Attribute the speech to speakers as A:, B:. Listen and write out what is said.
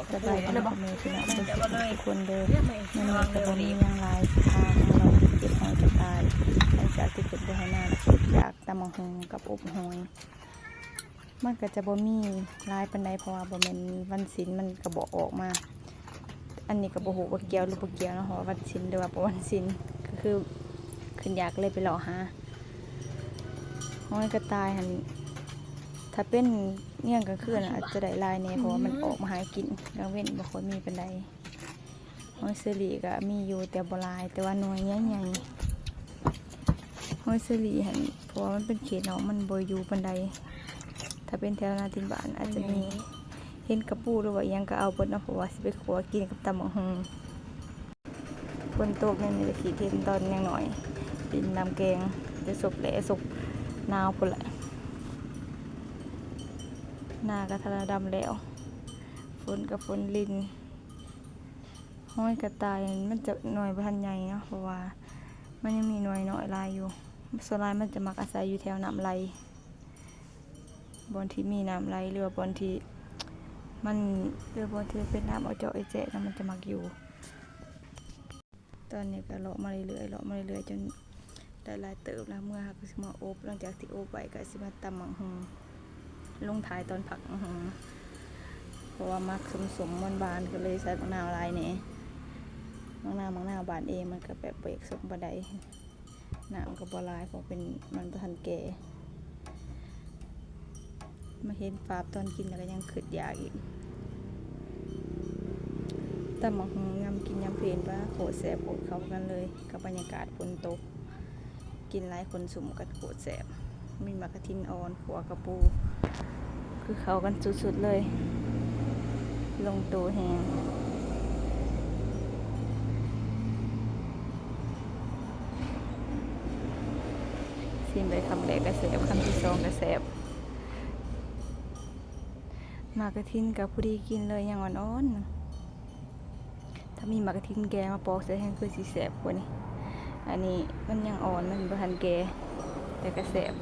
A: บอก
B: ส
A: บา
B: ย
A: ปู่
B: ดี
A: เลยบอก
B: พ่อแม่พี่น้อง
A: เดี๋ยวก็เลย
B: ทุกคนเดิน
A: เนี่ยไม่
B: มัน
A: ระวัง
B: กระ
A: เร็ว
B: บมี
A: นี้
B: ยังหลายทางเราเก็บหอยจะตายหลังจากที่เก็บได้หน้าแล้วเก็บจากตำมังหงกับอบหอยมันก็จะบ่มีลายปันใดเพราะว่าบ่แม่นวันศิลมันก็บ่ออกมา อันนี้ก็บ่ฮู้ว่เกี่ยวหรือบ่เกี่ยวนะเพราะวันศิลหรือว่าบ่วันศิลก็คือขึ้นอยากเลยไปเลาะหาหอยกระตายหัน ถ้าเป็นเนี่ยงกลางคืนน่ะอาจจะได้หลายแน่เพราะว่ามันออกมาหากินกลางเว้นบ่ค่อยมีปานใดหอยเสลีก็มีอยู่แต่บ่หลาย แต่ว่าหน่วยใหญ่ๆหอยเสลีหันเพราะว่ามันเป็นเขตเนาะมันบ่อยู่ปานใดถ้าเป็นแถวนาทินบ้านอาจจะมีเห็นกระปูหรือว่าอิหยังก็เอาเบดเนาะเพราะว่าสิไปขัวกินกับตำบักฮงฝนตกเนี่ยมีแต่ขี้เทนตอนยังหน่อยดินน้ำแกงจะสบแหละสบหนาวพุ่นแหละ หน้าก็ทะดำแล้วฝนกับฝนลินห้อยกระต่ายมันจะหน่วยพันใหญ่เนาะเพราะว่า มันยังมีหน่วยน้อยลายอยู่ส่วนลายมันจะมักอาศัยอยู่แถวน้ำไหลบนที่มีน้ำไหลหรือบนที่มันหรือบนที่เป็นน้ำเอาเจาะไอเจ๊นะมันจะมักอยู่ ตอนนี้ก็เลาะมาเรื่อยๆเลาะมาเรื่อยๆจนได้ลายเติบแล้วเมื่อหักสิมาโอบหลังจากที่โอบไว้ก็สิมาตำมังหง ลงท้ายตอนผักเพราะว่ามักสมสมมันบานก็เลยใส่มะนาวลายเนี่ยมะนาวมะนาวบานเองมันก็แบบเปรกสมบันไดน้ำก็บลายเพราะเป็นมันบ่ทันแก่มาเห็นฟาบตอนกินแล้วก็ยังขึ้นยากอีกแต่หมองงยำกินยำเพลนว่าโคตรแสบโคตรเข้ากันเลย กับบรรยากาศฝนตก กินหลายคนสุ่มกันโคตรแสบ มีมากกระทินอ่อนขัวกระปู คือเขากันสุดๆเลย ลงตัวแหงซิมไปคำแรกก็แสบคำที่สองก็แสบมากระทินกับผู้ดีกินเลยอย่างอ่อนๆถ้ามีมากระทินแกมาปอกใส่แห้งคือสีแสบกว่านี้อันนี้มันยังอ่อนมันบ่ทันแกแต่ก็แสบ